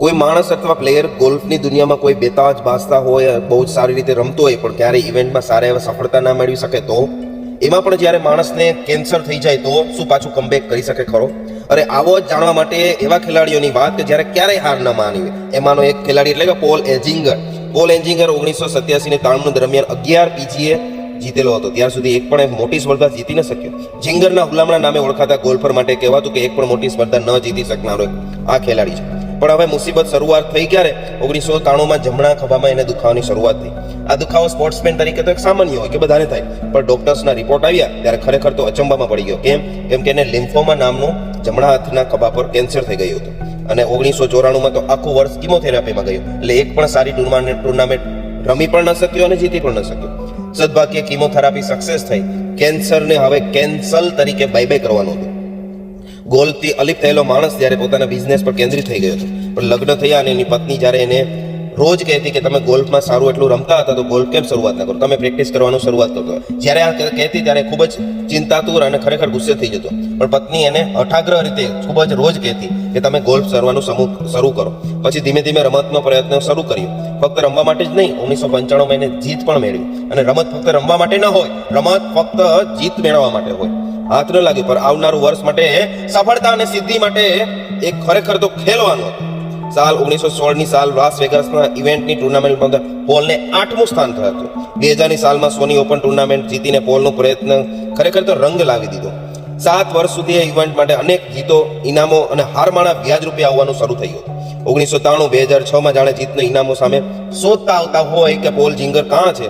કોઈ માણસ અથવા પ્લેયર ગોલ્ફની દુનિયામાં કોઈ બેતાજ બાસતા હોય, બહુ જ સારી રીતે રમતો હોય, પણ ક્યારેય ઇવેન્ટમાં સારા એવા સફળતા ના મેળવી શકે તો? એમાં પણ જ્યારે માણસને કેન્સર થઈ જાય તો શું પાછું કમબેક કરી શકે ખરો? અરે આવો જ જાણવા માટે એવા ખેલાડીઓની વાત કે જ્યારે ક્યારેય હાર ન માની હોય. એમાંનો એક ખેલાડી એટલે કે પોલ એજિંગર પોલ એજિંગર ઓગણીસો સત્યાસી ને દરમિયાન અગિયાર પીજીએ જીતેલો હતો. ત્યાર સુધી એક પણ મોટી સ્પર્ધા જીતી ન શક્યો. જિંગરના હુલામણા નામે ઓળખાતા ગોલ્ફર માટે કહેવાતું કે એક પણ મોટી સ્પર્ધા ન જીતી શકનારો આ ખેલાડી છે. પણ હવે મુસીબત શરૂઆત થઈ ક્યારે? ઓગણીસો ત્રાણુંમાં જમણા ખભામાં એને દુખાવાની શરૂઆત થઈ. આ દુખાવો સ્પોર્ટ્સમેન તરીકે તો એક સામાન્ય હોય કે બધાને થાય. પણ ડોક્ટર્સના રિપોર્ટ આવ્યા ત્યારે ખરેખર તો અચંબામાં પડી ગયો. કેમ? કેમ કે એને લિમ્ફોમા નામનું જમણા હાથના ખભા પર કેન્સર થઈ ગયું હતું. અને ઓગણીસો ચોરાણુંમાં તો આખું વર્ષ કિમોથેરાપીમાં ગયું. એટલે એક પણ સારી ટુર્નામેન્ટ ટુર્નામેન્ટ રમી પણ ન શક્યો અને જીતી પણ ન શક્યો. સદભાગ્યે કિમોથેરાપી સક્સેસ થઈ. કેન્સરને હવે કેન્સલ તરીકે બાય બાય કરવાનું હતું. ગોલથી અલિપ થયેલો માણસ જ્યારે પોતાના બિઝનેસ પર કેન્દ્રિત થઈ ગયો હતો. પણ લગ્ન થયા અને એની પત્ની જ્યારે એને રોજ કહેતી કે તમે ગોલ્ફમાં સારું એટલું રમતા હતા તો ગોલ્ફ કેમ શરૂઆત ના કરો? તમે પ્રેક્ટિસ કરવાનું શરૂઆત કરતો જ્યારે આ કહેતી ત્યારે ખૂબ જ ચિંતાતુર અને ખરેખર ગુસ્સે થઈ જતો. પણ પત્ની એને અઠાગ્રહ રીતે ખૂબ જ રોજ કહેતી કે તમે ગોલ્ફ શરવાનું સમૂહ, શરૂ કરો. પછી ધીમે ધીમે રમતનો પ્રયત્ન શરૂ કર્યો. ફક્ત રમવા માટે જ નહીં ઓગણીસો પંચાણું એને જીત પણ મેળવી. અને રમત ફક્ત રમવા માટે ન હોય, રમત ફક્ત જીત મેળવવા માટે હોય. હાથ ન લાગ્યું પણ આવનારું વર્ષ માટે સફળતા અને સિદ્ધિ માટે એક ખરેખર તો ખેલવાનો સાલ ઓગણીસો સોળની સાલ લાસ વેગાસના ઇવેન્ટની ટુર્નામેન્ટમાં પોલને આઠમું સ્થાન થયું હતું. બે હજારની સાલમાં સોની ઓપન ટુર્નામેન્ટ જીતીને પોલનો પ્રયત્ન ખરેખર તો રંગ લાવી દીધો. સાત વર્ષ સુધી એ ઇવેન્ટ માટે અનેક જીતો ઇનામો અને હારમાળા વ્યાજ રૂપે આવવાનું શરૂ થયું હતું. ઓગણીસો ત્રાણું બે હજાર છમાં જાણે જીતને ઇનામો સામે શોધતા આવતા હોય કે પોલ જિંગર કાં છે,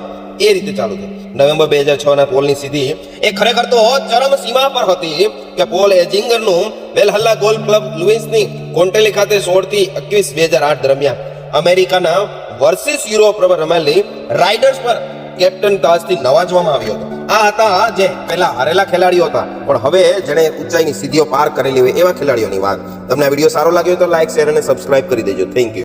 એ રીતે ચાલુ થયું. નવેમ્બર બે હજાર છ ના પોલની સ્થિતિ એ ખરેખર તો ચરમ સીમા પર હતી કે પોલ એજિંગરનું વેલહલ્લા ગોલ્ફ ક્લબ લુઇસની કોન્ટેલી ખાતે સોળથી એકવીસ બે હજાર આઠ દરમિયાન અમેરિકાના વર્સિસ યુરોપ રમાયેલી રાઇડર્સ પર કેપ્ટન તાજથી નવાજવામાં આવ્યો હતો. આ હતા જે પહેલા હારેલા ખેલાડીઓ હતા. પણ હવે જેણે ઊંચાઈની સીધીઓ પાર કરેલી હોય એવા ખેલાડીઓની વાત. તમને આ વીડિયો સારો લાગ્યો તો લાઈક, શેર અને સબસ્ક્રાઇબ કરી દેજો. Thank you